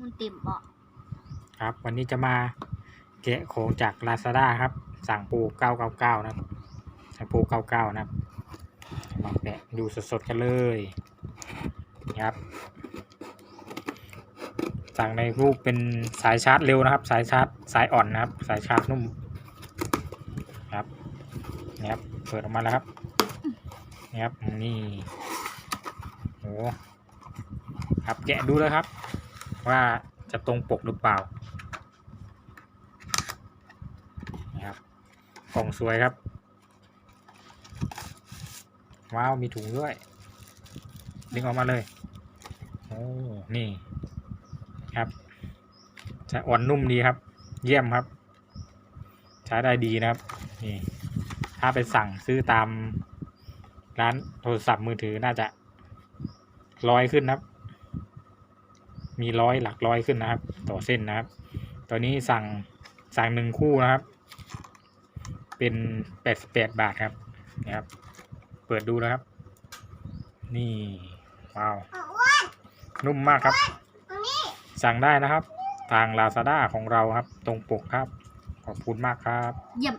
มันเต็มบาะครับ วันนี้จะมาแกะของจาก Lazada ครับ สั่งปู999นะครับสั่งปู99นะครับมาแกะดูสดๆกันเลยนะครับ สั่งในรูปเป็นสายชาร์จเร็วนะครับ สายชาร์จสายอ่อนนะครับ สายชาร์จนุ่มครับนี่ครับเปิดออกมาแล้วครับนี่ครับนี่โอ้ครับแกะดูแล้วครับ ว่าจะตรงปกหรือเปล่านะครับกล่องสวยครับ ว้าว มีถุงด้วย ดึงออกมาเลย โอ้ นี่ครับ จะอ่อนนุ่มดีครับ เยี่ยมครับ ใช้ได้ดีนะครับ นี่ ถ้าไปสั่งซื้อตามร้านโทรศัพท์มือถือน่าจะร้อยขึ้นนะครับ มีร้อยหลักร้อยขึ้นนะครับ ต่อเส้นนะครับ ตอนนี้สั่งสั่งหนึ่งคู่นะครับ เป็นแปดสิบแปดบาทครับนะครับ เปิดดูนะครับ นี่ว้าวนุ่มมากครับ สั่งได้นะครับ ทาง Lazada ของเราครับ ตรงปกครับ ขอบคุณมากครับ เยี่ยม